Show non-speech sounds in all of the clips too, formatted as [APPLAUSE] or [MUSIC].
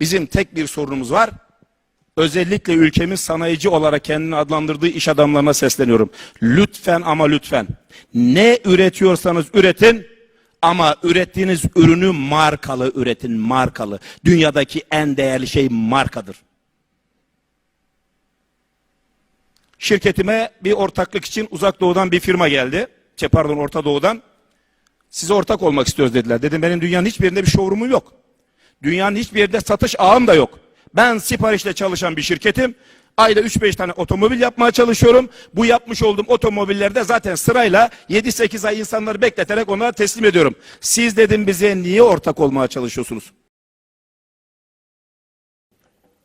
Bizim tek bir sorunumuz var. Özellikle ülkemiz sanayici olarak kendini adlandırdığı iş adamlarına sesleniyorum. Lütfen ama lütfen ne üretiyorsanız üretin ama ürettiğiniz ürünü markalı üretin, markalı. Dünyadaki en değerli şey markadır. Şirketime bir ortaklık için uzak doğudan bir firma geldi. Şey pardon Orta Doğu'dan. Size ortak olmak istiyoruz dediler. Dedim benim dünyanın hiçbir yerinde bir showroom'um yok. Dünyanın hiçbir yerinde satış ağım da yok. Ben siparişle çalışan bir şirketim. Ayda 3-5 tane otomobil yapmaya çalışıyorum. Bu yapmış olduğum otomobillerde zaten sırayla 7-8 ay insanları bekleterek onlara teslim ediyorum. Siz dedim bize niye ortak olmaya çalışıyorsunuz?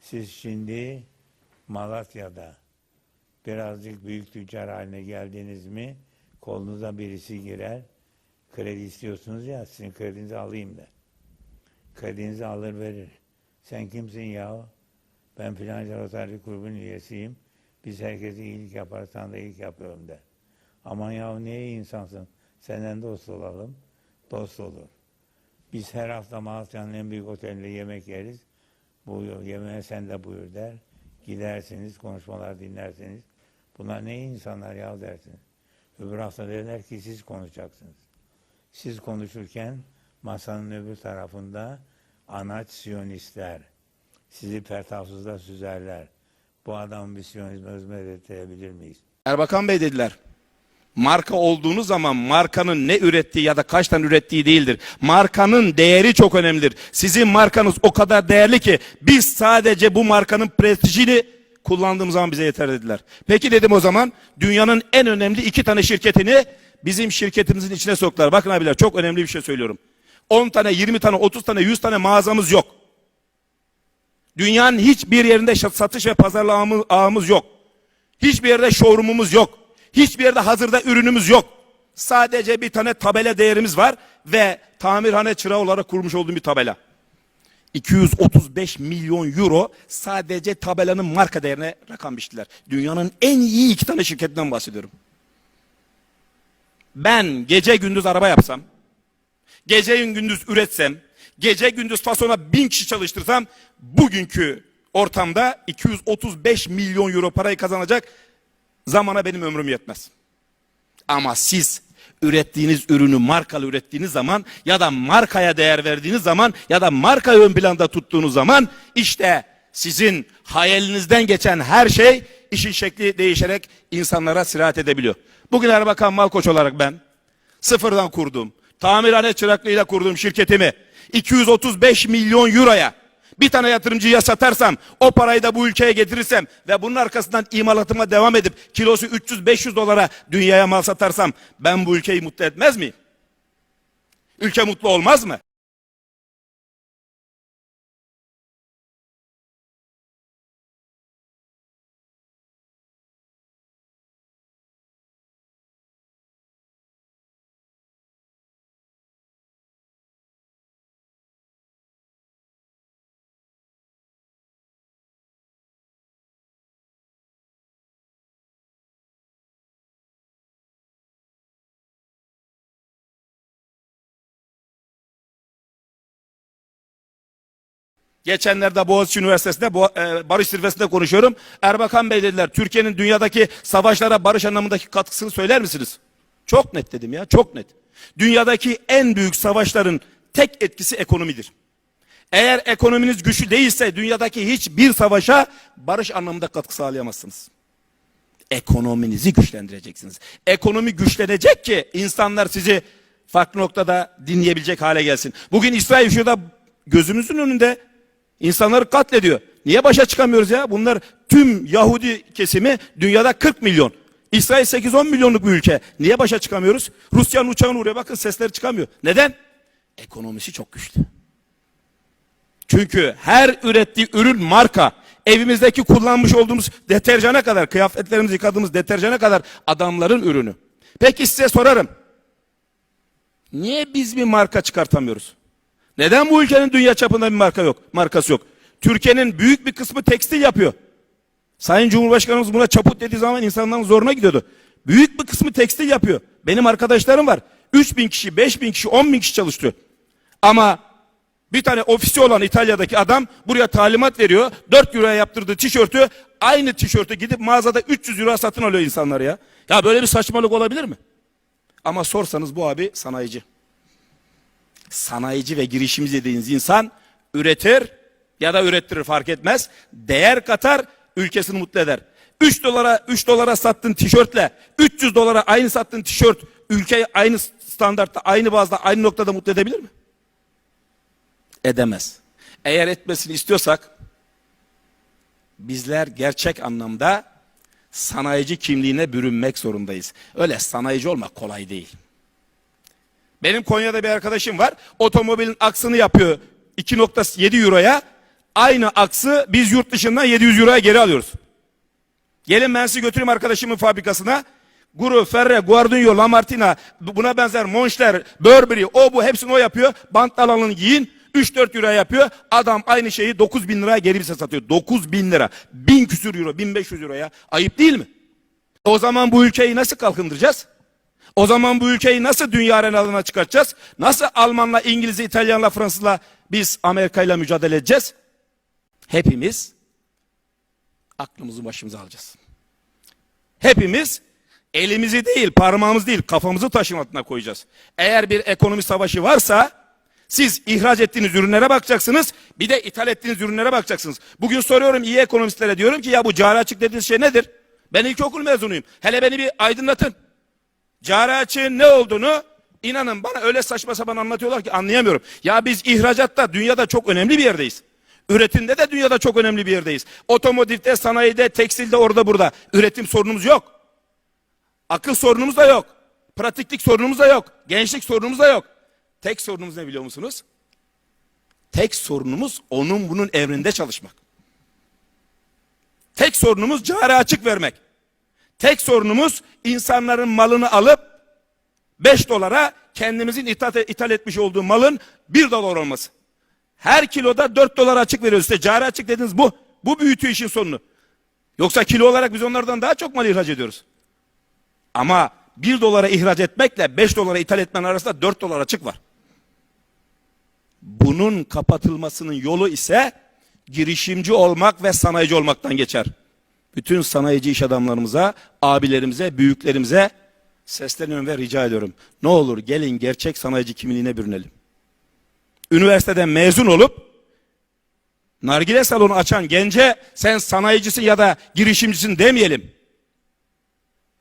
Siz şimdi Malatya'da birazcık büyük tüccar haline geldiniz mi kolunuza birisi girer kredi istiyorsunuz ya sizin kredinizi alayım der. Kredinizi alır verir. Sen kimsin ya? Ben filanca Rotary grubun üyesiyim. Biz herkese iyilik yaparız sana da iyilik yapıyorum der. Aman ya ne iyi insansın. Senden dost olalım. Dost olur. Biz her hafta Malatya'nın en büyük otelinde yemek yeriz. Buyur, yemeğe sen de buyur der. Gidersiniz, konuşmalar dinlersiniz. Bunlar ne insanlar ya dersiniz. Öbür hafta derler ki siz konuşacaksınız. Siz konuşurken masanın öbür tarafında anaç siyonistler. Sizi pertafsızda süzerler. Bu adamın bir siyonizme hizmet ettirebilir miyiz? Erbakan Bey dediler. Marka olduğunuz zaman markanın ne ürettiği ya da kaç tane ürettiği değildir. Markanın değeri çok önemlidir. Sizin markanız o kadar değerli ki biz sadece bu markanın prestijini kullandığımız zaman bize yeter dediler. Peki dedim o zaman dünyanın en önemli iki tane şirketini bizim şirketimizin içine soktular. Bakın abiler çok önemli bir şey söylüyorum. 10 tane, 20 tane, 30 tane, 100 tane mağazamız yok. Dünyanın hiçbir yerinde satış ve pazarlama ağımız yok. Hiçbir yerde showroom'umuz yok. Hiçbir yerde hazırda ürünümüz yok. Sadece bir tane tabela değerimiz var ve tamirhane çırağı olarak kurmuş olduğum bir tabela. 235 milyon euro sadece tabelanın marka değerine rakam biçtiler. Dünyanın en iyi iki tane şirketinden bahsediyorum. Ben gece gündüz araba yapsam, gece gündüz üretsem, gece gündüz fasona bin kişi çalıştırsam bugünkü ortamda 235 milyon euro parayı kazanacak zamana benim ömrüm yetmez. Ama siz ürettiğiniz ürünü markalı ürettiğiniz zaman ya da markaya değer verdiğiniz zaman ya da markayı ön planda tuttuğunuz zaman işte sizin hayalinizden geçen her şey işin şekli değişerek insanlara sirayet edebiliyor. Bugün Erbakan Malkoç olarak ben sıfırdan kurduğum, tamirhane çıraklığıyla kurduğum şirketimi 235 milyon euroya bir tane yatırımcıya satarsam, o parayı da bu ülkeye getirirsem ve bunun arkasından imalatıma devam edip kilosu 300-500 dolara dünyaya mal satarsam ben bu ülkeyi mutlu etmez miyim? Ülke mutlu olmaz mı? Geçenlerde Boğaziçi Üniversitesi'nde e, Barış Zirvesi'nde konuşuyorum. Erbakan Bey dediler Türkiye'nin dünyadaki savaşlara barış anlamındaki katkısını söyler misiniz? Çok net dedim ya çok net. Dünyadaki en büyük savaşların tek etkisi ekonomidir. Eğer ekonominiz güçlü değilse dünyadaki hiçbir savaşa barış anlamında katkı sağlayamazsınız. Ekonominizi güçlendireceksiniz. Ekonomi güçlenecek ki insanlar sizi farklı noktada dinleyebilecek hale gelsin. Bugün İsrail şurada gözümüzün önünde insanları katlediyor. Niye başa çıkamıyoruz ya? Bunlar tüm Yahudi kesimi dünyada 40 milyon. İsrail 8-10 milyonluk bir ülke. Niye başa çıkamıyoruz? Rusya'nın uçağını vuruyor. Bakın sesleri çıkamıyor. Neden? Ekonomisi çok güçlü. Çünkü her ürettiği ürün marka. Evimizdeki kullanmış olduğumuz deterjana kadar, kıyafetlerimizi yıkadığımız deterjana kadar adamların ürünü. Peki size sorarım. Niye biz bir marka çıkartamıyoruz? Neden bu ülkenin dünya çapında bir marka yok, markası yok? Türkiye'nin büyük bir kısmı tekstil yapıyor. Sayın Cumhurbaşkanımız buna çaput dediği zaman insanların zoruna gidiyordu. Büyük bir kısmı tekstil yapıyor. Benim arkadaşlarım var. 3 bin kişi, 5 bin kişi, 10 bin kişi çalıştırıyor. Ama Bir tane ofisi olan İtalya'daki adam buraya talimat veriyor. 4 euroya yaptırdığı tişörtü aynı tişörtü gidip mağazada 300 euro satın alıyor insanlar ya. Ya böyle bir saçmalık olabilir mi? Ama sorsanız bu abi sanayici. Sanayici ve girişimci dediğiniz insan üretir ya da ürettirir fark etmez. Değer katar, ülkesini mutlu eder. 3 dolara 3 dolara sattığın tişörtle 300 dolara aynı sattığın tişört ülkeyi aynı standartta, aynı bazda, aynı noktada mutlu edebilir mi? Edemez. Eğer etmesini istiyorsak bizler gerçek anlamda sanayici kimliğine bürünmek zorundayız. Öyle sanayici olmak kolay değil. Benim Konya'da bir arkadaşım var. Otomobilin aksını yapıyor 2.7 euroya. Aynı aksı biz yurt dışından 700 euroya geri alıyoruz. Gelin ben sizi götüreyim arkadaşımın fabrikasına. Guru, Ferre, Guardinho, Lamartina, buna benzer Monster, Burberry, o bu hepsini o yapıyor. Bant alanını giyin. 3-4 euro yapıyor. Adam aynı şeyi 9 bin liraya geri bize satıyor. 9 bin lira. 1000 küsür euro, 1500 euroya. Ayıp değil mi? O zaman bu ülkeyi nasıl kalkındıracağız? O zaman bu ülkeyi nasıl dünya arenalarına çıkartacağız? Nasıl Almanla, İngilizle, İtalyanla, Fransızla biz Amerika'yla mücadele edeceğiz? Hepimiz aklımızı başımıza alacağız. Hepimiz elimizi değil, parmağımız değil, kafamızı taşın altına koyacağız. Eğer bir ekonomi savaşı varsa siz ihraç ettiğiniz ürünlere bakacaksınız, bir de ithal ettiğiniz ürünlere bakacaksınız. Bugün soruyorum iyi ekonomistlere diyorum ki ya bu cari açık dediğiniz şey nedir? Ben ilkokul mezunuyum. Hele beni bir aydınlatın. Cari açığın ne olduğunu inanın bana öyle saçma sapan anlatıyorlar ki anlayamıyorum. Ya biz ihracatta dünyada çok önemli bir yerdeyiz. Üretimde de dünyada çok önemli bir yerdeyiz. Otomotivde, sanayide, tekstilde orada burada. Üretim sorunumuz yok. Akıl sorunumuz da yok. Pratiklik sorunumuz da yok. Gençlik sorunumuz da yok. Tek sorunumuz ne biliyor musunuz? Tek sorunumuz onun bunun emrinde çalışmak. Tek sorunumuz cari açık vermek. Tek sorunumuz insanların malını alıp 5 dolara kendimizin ithal, ithal etmiş olduğu malın 1 dolar olması. Her kiloda 4 dolar açık veriyoruz. İşte cari açık dediğiniz bu. Bu büyütüyor işin sonunu. Yoksa kilo olarak biz onlardan daha çok mal ihraç ediyoruz. Ama 1 dolara ihraç etmekle 5 dolara ithal etmen arasında 4 dolar açık var. Bunun kapatılmasının yolu ise girişimci olmak ve sanayici olmaktan geçer. Bütün sanayici iş adamlarımıza, abilerimize, büyüklerimize sesleniyorum ve rica ediyorum. Ne olur gelin gerçek sanayici kimliğine bürünelim. Üniversiteden mezun olup nargile salonu açan gence sen sanayicisin ya da girişimcisin demeyelim.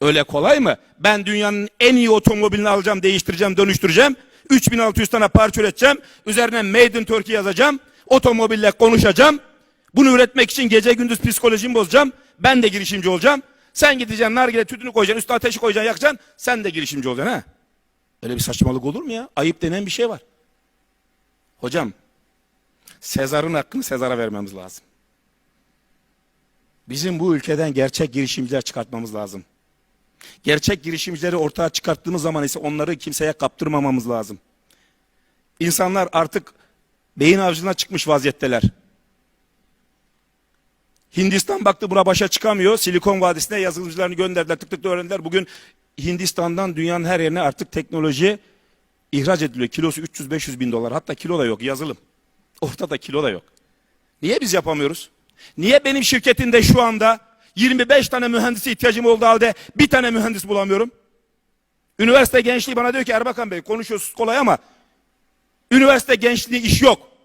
Öyle kolay mı? Ben dünyanın en iyi otomobilini alacağım, değiştireceğim, dönüştüreceğim. 3600 tane parça üreteceğim. Üzerine Made in Turkey yazacağım. Otomobille konuşacağım. Bunu üretmek için gece gündüz psikolojimi bozacağım. Ben de girişimci olacağım. Sen gideceksin nargile tütünü koyacaksın, üstüne ateşi koyacaksın, yakacaksın. Sen de girişimci olacaksın ha. Öyle bir saçmalık olur mu ya? Ayıp denen bir şey var. Hocam, Sezar'ın hakkını Sezar'a vermemiz lazım. Bizim bu ülkeden gerçek girişimciler çıkartmamız lazım. Gerçek girişimcileri ortaya çıkarttığımız zaman ise onları kimseye kaptırmamamız lazım. İnsanlar artık beyin avcılığına çıkmış vaziyetteler. Hindistan baktı buna başa çıkamıyor. Silikon Vadisi'ne yazılımcılarını gönderdiler. Tık tık da öğrendiler. Bugün Hindistan'dan dünyanın her yerine artık teknoloji ihraç ediliyor. Kilosu 300-500 bin dolar. Hatta kilo da yok yazılım. Ortada kilo da yok. Niye biz yapamıyoruz? Niye benim şirketimde şu anda 25 tane mühendisi ihtiyacım olduğu halde bir tane mühendis bulamıyorum? Üniversite gençliği bana diyor ki Erbakan Bey konuşuyorsunuz kolay ama üniversite gençliği iş yok.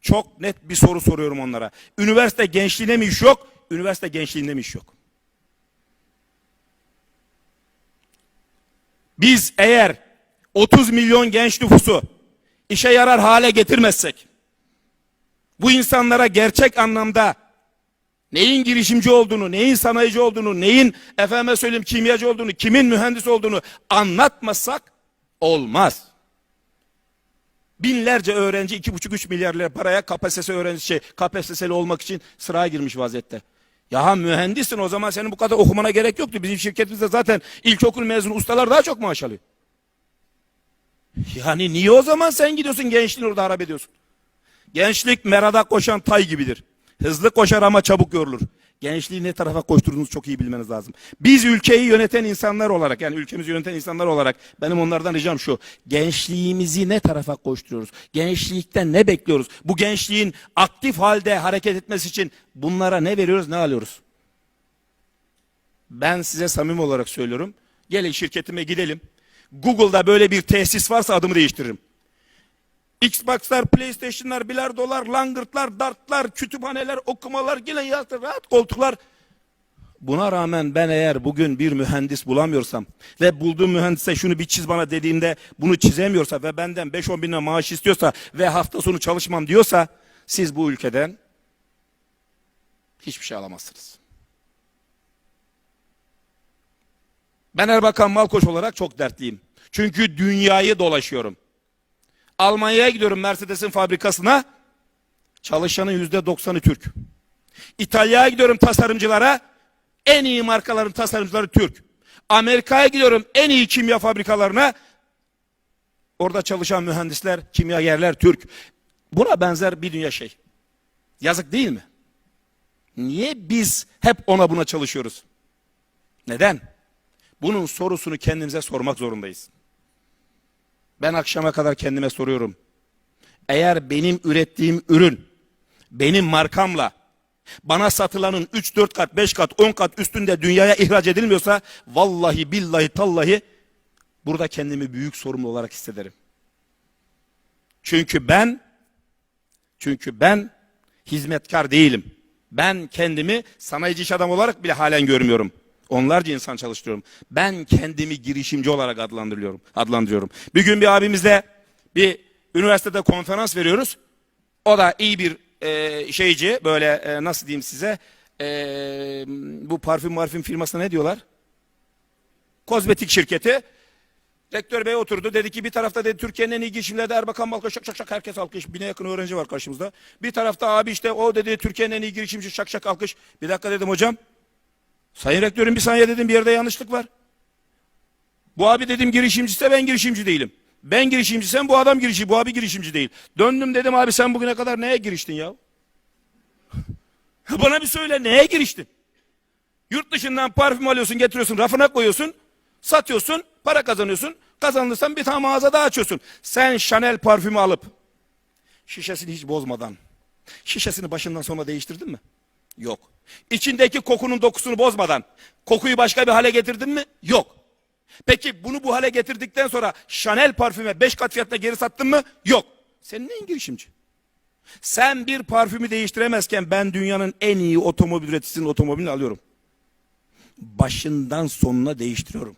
Çok net bir soru soruyorum onlara. Üniversite gençliğine mi iş yok? Üniversite gençliğinde mi iş yok? Biz eğer 30 milyon genç nüfusu işe yarar hale getirmezsek, bu insanlara gerçek anlamda neyin girişimci olduğunu, neyin sanayici olduğunu, neyin efendime söyleyeyim kimyacı olduğunu, kimin mühendis olduğunu anlatmasak olmaz. Binlerce öğrenci iki buçuk üç milyar lira paraya KPSS öğrenci şey KPSS'li olmak için sıraya girmiş vaziyette. Ya mühendissin o zaman senin bu kadar okumana gerek yoktu. Bizim şirketimizde zaten ilkokul mezunu ustalar daha çok maaş alıyor. Yani niye o zaman sen gidiyorsun gençliğini orada harap ediyorsun? Gençlik merada koşan tay gibidir. Hızlı koşar ama çabuk yorulur. Gençliği ne tarafa koşturduğunuzu çok iyi bilmeniz lazım. Biz ülkeyi yöneten insanlar olarak yani ülkemizi yöneten insanlar olarak benim onlardan ricam şu. Gençliğimizi ne tarafa koşturuyoruz? Gençlikten ne bekliyoruz? Bu gençliğin aktif halde hareket etmesi için bunlara ne veriyoruz ne alıyoruz? Ben size samimi olarak söylüyorum. Gelin şirketime gidelim. Google'da böyle bir tesis varsa adımı değiştiririm. Xbox'lar, PlayStation'lar, bilardolar, langırtlar, dartlar, kütüphaneler, okumalar, yine yazdı, rahat koltuklar. Buna rağmen ben eğer bugün bir mühendis bulamıyorsam ve bulduğum mühendise şunu bir çiz bana dediğimde bunu çizemiyorsa ve benden 5-10 bin lira maaş istiyorsa ve hafta sonu çalışmam diyorsa siz bu ülkeden hiçbir şey alamazsınız. Ben Erbakan Malkoç olarak çok dertliyim. Çünkü dünyayı dolaşıyorum. Almanya'ya gidiyorum Mercedes'in fabrikasına. Çalışanın yüzde doksanı Türk. İtalya'ya gidiyorum tasarımcılara. En iyi markaların tasarımcıları Türk. Amerika'ya gidiyorum en iyi kimya fabrikalarına. Orada çalışan mühendisler, kimyagerler Türk. Buna benzer bir dünya şey. Yazık değil mi? Niye biz hep ona buna çalışıyoruz? Neden? Bunun sorusunu kendimize sormak zorundayız. Ben akşama kadar kendime soruyorum. Eğer benim ürettiğim ürün benim markamla bana satılanın 3-4 kat, 5 kat, 10 kat üstünde dünyaya ihraç edilmiyorsa vallahi billahi tallahi burada kendimi büyük sorumlu olarak hissederim. Çünkü ben çünkü ben hizmetkar değilim. Ben kendimi sanayici iş adamı olarak bile halen görmüyorum. Onlarca insan çalıştırıyorum. Ben kendimi girişimci olarak adlandırıyorum. adlandırıyorum. Bir gün bir abimizle bir üniversitede konferans veriyoruz. O da iyi bir e, şeyci böyle e, nasıl diyeyim size e, bu parfüm marfüm firmasına ne diyorlar? Kozmetik şirketi. Rektör bey oturdu dedi ki bir tarafta dedi Türkiye'nin en iyi girişimleri de Erbakan Balkan şak şak şak herkes alkış. Bine yakın öğrenci var karşımızda. Bir tarafta abi işte o dedi Türkiye'nin en iyi girişimci şak şak alkış. Bir dakika dedim hocam. Sayın rektörüm bir saniye dedim bir yerde yanlışlık var. Bu abi dedim girişimciyse ben girişimci değilim. Ben girişimciysem bu adam girişimci, bu abi girişimci değil. Döndüm dedim abi sen bugüne kadar neye giriştin ya? [LAUGHS] Bana bir söyle neye giriştin? Yurt dışından parfüm alıyorsun, getiriyorsun, rafına koyuyorsun, satıyorsun, para kazanıyorsun. Kazanırsan bir tane mağaza daha açıyorsun. Sen Chanel parfümü alıp şişesini hiç bozmadan şişesini başından sona değiştirdin mi? Yok. İçindeki kokunun dokusunu bozmadan kokuyu başka bir hale getirdin mi? Yok. Peki bunu bu hale getirdikten sonra Chanel parfüme 5 kat fiyatına geri sattın mı? Yok. Senin neyin girişimci? Sen bir parfümü değiştiremezken ben dünyanın en iyi otomobil üreticisinin otomobilini alıyorum. Başından sonuna değiştiriyorum.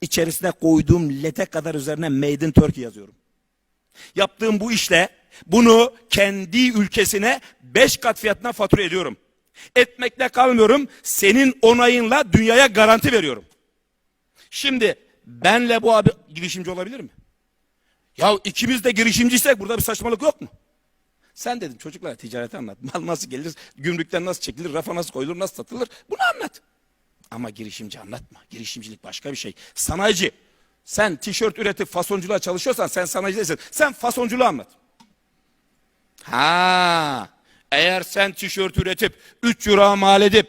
İçerisine koyduğum lete kadar üzerine Made in Turkey yazıyorum. Yaptığım bu işle bunu kendi ülkesine 5 kat fiyatına fatura ediyorum. Etmekle kalmıyorum. Senin onayınla dünyaya garanti veriyorum. Şimdi benle bu abi girişimci olabilir mi? Ya ikimiz de girişimciysek burada bir saçmalık yok mu? Sen dedim çocuklara ticareti anlat. [LAUGHS] Mal nasıl gelir, gümrükten nasıl çekilir, rafa nasıl koyulur, nasıl satılır bunu anlat. Ama girişimci anlatma. Girişimcilik başka bir şey. Sanayici. Sen tişört üretip fasonculuğa çalışıyorsan sen sanayici değilsin. Sen fasonculuğu anlat. Ha, eğer sen tişört üretip 3 euro mal edip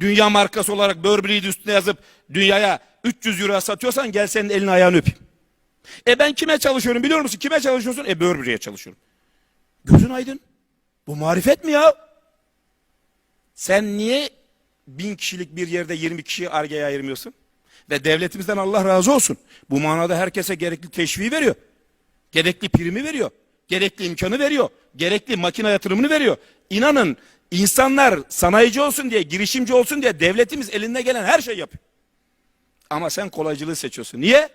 dünya markası olarak Burberry'yi üstüne yazıp dünyaya 300 euro satıyorsan gel senin elini ayağını öpeyim. E ben kime çalışıyorum biliyor musun? Kime çalışıyorsun? E Burberry'ye çalışıyorum. Gözün aydın. Bu marifet mi ya? Sen niye bin kişilik bir yerde 20 kişiyi argeye ayırmıyorsun? Ve devletimizden Allah razı olsun. Bu manada herkese gerekli teşviği veriyor. Gerekli primi veriyor. Gerekli imkanı veriyor. Gerekli makine yatırımını veriyor. İnanın insanlar sanayici olsun diye, girişimci olsun diye devletimiz elinde gelen her şeyi yapıyor. Ama sen kolaycılığı seçiyorsun. Niye?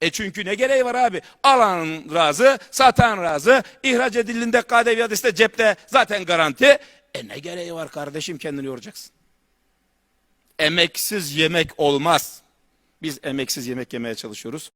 E çünkü ne gereği var abi? Alan razı, satan razı, ihraç edildiğinde KDV de cepte zaten garanti. E ne gereği var kardeşim kendini yoracaksın. Emeksiz yemek olmaz. Biz emeksiz yemek yemeye çalışıyoruz.